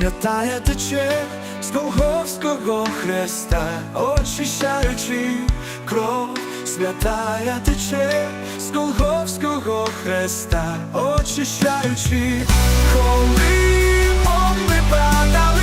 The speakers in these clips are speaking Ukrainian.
Святая тече з Голговського хреста, очищаючи кров, святая тече з Голговського хреста, очищаючи, коли ми падали,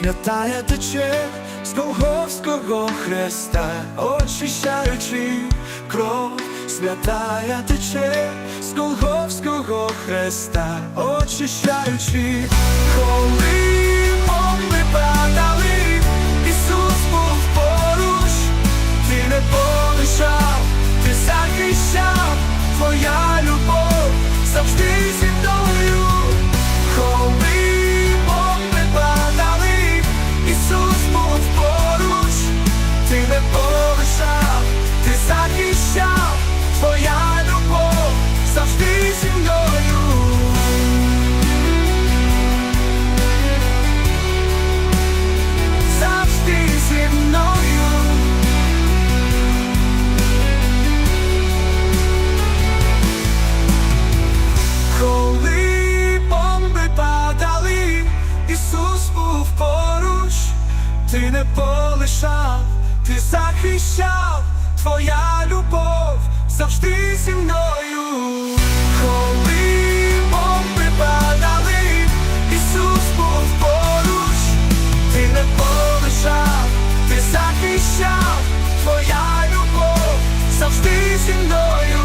святая тече з Голговського хреста, очищаючи кров, святая тече з Голговського хреста, очищаючи, коли бомби падали, Ісус був поруч, ти не полишав, ти захищав, твоя любов завжди ти не полишав, ти захищав, твоя любов завжди зі мною. Ти захищав, твоя любов. Завжди зі мною